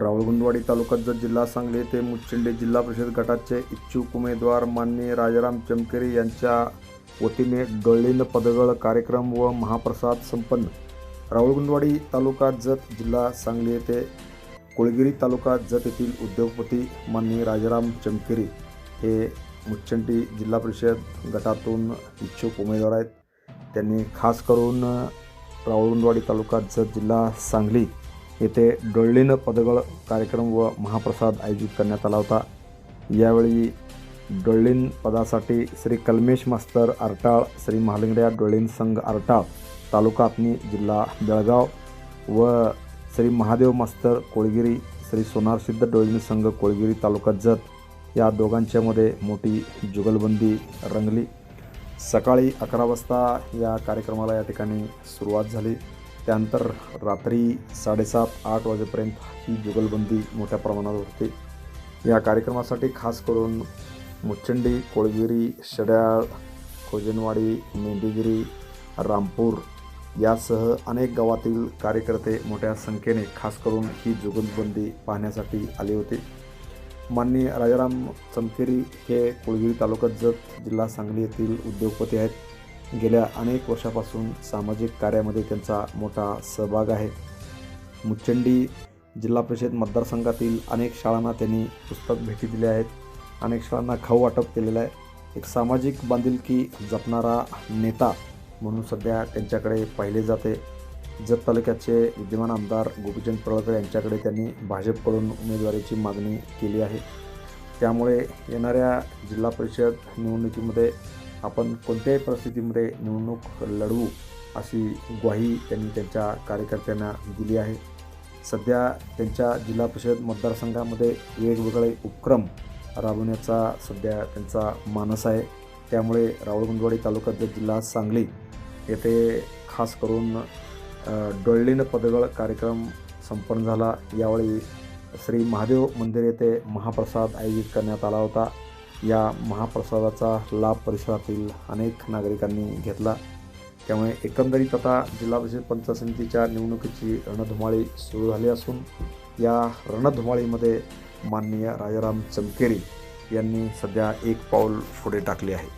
रावळगुंडवाडी तालुक्यात जत जिल्हा सांगली येथे मुच्चिंडे जिल्हा परिषद गटाचे इच्छुक उमेदवार माननीय राजाराम चमकेरी यांच्या वतीने डोळीन पदगळ कार्यक्रम व महाप्रसाद संपन्न. रावळगुंडवाडी तालुका जत जिल्हा सांगली येथे कोळगिरी तालुका जत येथील उद्योगपती माननीय राजाराम चमकेरी हे मुच्चंडी जिल्हा परिषद गटातून इच्छुक उमेदवार आहेत. त्यांनी खास करून रावळगुंडवाडी तालुका जत जिल्हा सांगली येथे डोळलीनं पदगळ कार्यक्रम व महाप्रसाद आयोजित करण्यात आला होता. यावेळी डोळलीन पदासाठी श्री कलमेश मास्तर आरटाळ श्री महालिंगड्या डोळीन संघ आरटाळ तालुका आपणी जिल्हा बेळगाव व श्री महादेव मास्तर कोळगिरी श्री सोनारसिद्ध डोळीन संघ कोळगिरी तालुका जत या दोघांच्यामध्ये मोठी जुगलबंदी रंगली. सकाळी अकरा वाजता या कार्यक्रमाला या ठिकाणी सुरुवात झाली. त्यानंतर रात्री साडेसात आठ वाजेपर्यंत ही जुगलबंदी मोठ्या प्रमाणात होते. या कार्यक्रमासाठी खास करून मुच्चंडी कोळगिरी शड्याळ खोजनवाडी मेंढीगिरी रामपूर यासह अनेक गावातील कार्यकर्ते मोठ्या संख्येने खास करून ही जुगलबंदी पाहण्यासाठी आले होते. माननीय राजाराम चमकेरी हे कोळगिरी तालुक्यात जत जिल्हा सांगली येथील उद्योगपती आहेत. गेल्या अनेक वर्षापासून सामाजिक कार्यामध्ये त्यांचा मोठा सहभाग आहे. मुच्चंडी जिल्हा परिषद मतदारसंघातील अनेक शाळांना त्यांनी पुस्तक भेटी दिल्या आहेत. अनेक शाळांना खाऊ वाटप केलेलं आहे. एक सामाजिक बांधिलकी जपणारा नेता म्हणून सध्या त्यांच्याकडे पाहिले जाते. जत तालुक्याचे विद्यमान आमदार गोपीचंद पडळकर यांच्याकडे त्यांनी भाजपकडून उमेदवारीची मागणी केली आहे. त्यामुळे येणाऱ्या जिल्हा परिषद निवडणुकीमध्ये आपण कोणत्याही परिस्थितीमध्ये निवडणूक लढवू अशी ग्वाही त्यांनी त्यांच्या कार्यकर्त्यांना दिली आहे. सध्या त्यांच्या जिल्हा परिषद मतदारसंघामध्ये वेगवेगळे उपक्रम राबवण्याचा सध्या त्यांचा मानस आहे. त्यामुळे रावळगुंजवाडी तालुक्यात जिल्हा सांगली येथे खास करून डोळलीनं डोळलीन पदगळ कार्यक्रम संपन्न झाला. यावेळी श्री महादेव मंदिर येथे महाप्रसाद आयोजित करण्यात आला होता. या महाप्रसादाचा लाभ परिसरातील अनेक नागरिकांनी घेतला. त्यामुळे एकंदरीत आता जिल्हा परिषद पंचायत समितीच्या निवडणुकीची रणधुमाळी सुरू झाली असून या रणधुमाळीमध्ये माननीय राजाराम चमकेरी यांनी सध्या एक पाऊल पुढे टाकले आहे.